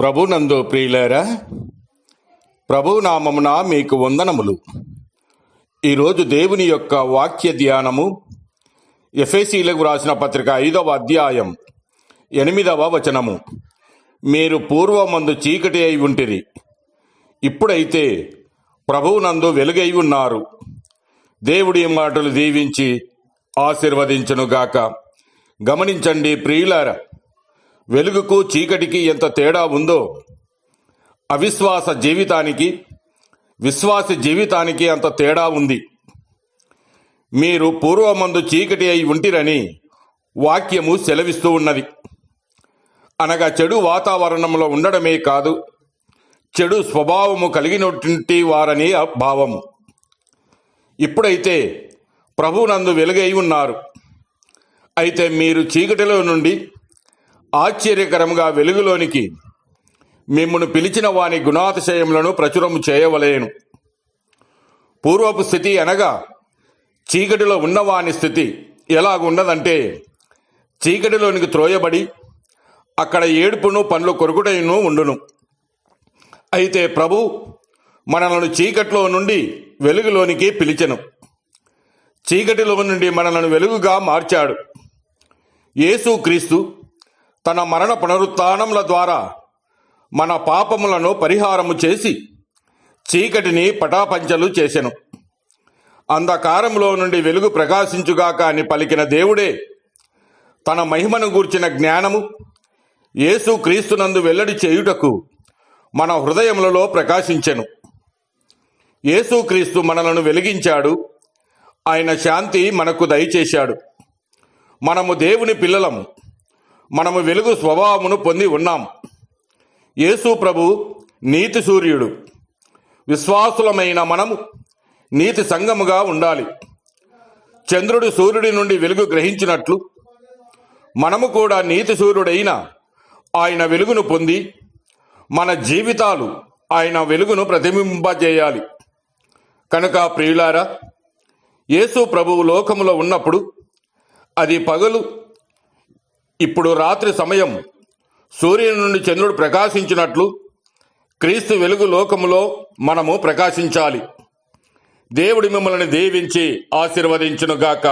ప్రభునందు ప్రియులారా ప్రభు నామమున మీకు వందనములు. ఈరోజు దేవుని యొక్క వాక్య ధ్యానము ఎఫ్ఎసీలకు రాసిన పత్రిక ఐదవ అధ్యాయం ఎనిమిదవ వచనము. మీరు పూర్వమందు చీకటి అయి ఉంటిరి. ఇప్పుడైతే ప్రభువునందు వెలుగై ఉన్నారు. దేవుడి మాటలు దీవించి ఆశీర్వదించునుగాక. గమనించండి ప్రియులారా వెలుగుకు చీకటికి ఎంత తేడా ఉందో అవిశ్వాస జీవితానికి విశ్వాస జీవితానికి అంత తేడా ఉంది. మీరు పూర్వమందు చీకటి అయి ఉంటిరని వాక్యము సెలవిస్తూ ఉన్నది. అనగా చెడు వాతావరణంలో ఉండడమే కాదు చెడు స్వభావము కలిగినటువంటి వారని భావము. ఇప్పుడైతే ప్రభునందు వెలుగై ఉన్నారు. అయితే మీరు చీకటిలో నుండి ఆశ్చర్యకరంగా వెలుగులోనికి మిమ్మను పిలిచిన వాని గుణాతిశయములను ప్రచురము చేయవలేను. పూర్వపు స్థితి అనగా చీకటిలో ఉన్నవాని స్థితి ఎలాగున్నదంటే చీకటిలోనికి త్రోయబడి అక్కడ ఏడుపును పండ్లు కొరుకుటైను ఉండును. అయితే ప్రభు మనలను చీకట్లో నుండి వెలుగులోనికి పిలిచెను. చీకటిలో నుండి మనలను వెలుగుగా మార్చాడు. యేసు క్రీస్తు తన మరణ పునరుత్నముల ద్వారా మన పాపములను పరిహారము చేసి చీకటిని పటాపంచలు చేసెను. అంధకారంలో నుండి వెలుగు ప్రకాశించుగాక అని పలికిన దేవుడే తన మహిమను గూర్చిన జ్ఞానము యేసు క్రీస్తునందు వెల్లడి చేయుటకు మన హృదయములలో ప్రకాశించెను. యేసుక్రీస్తు మనలను వెలిగించాడు. ఆయన శాంతి మనకు దయచేశాడు. మనము దేవుని పిల్లలము. మనము వెలుగు స్వభావమును పొంది ఉన్నాం. యేసు ప్రభు నీతి సూర్యుడు. విశ్వాసులమైన మనము నీతి సంగముగా ఉండాలి. చంద్రుడు సూర్యుడి నుండి వెలుగు గ్రహించినట్లు మనము కూడా నీతి సూర్యుడైన ఆయన వెలుగును పొంది మన జీవితాలు ఆయన వెలుగును ప్రతిబింబజేయాలి. కనుక ప్రియులారా యేసు ప్రభువు లోకములో ఉన్నప్పుడు అది పగలు ఇప్పుడు రాత్రి సమయం సూర్యుని నుండి చంద్రుడు ప్రకాశించినట్లు క్రీస్తు వెలుగు లోకములో మనము ప్రకాశించాలి. దేవుడి మిమ్మల్ని దీవించి ఆశీర్వదించునుగాక.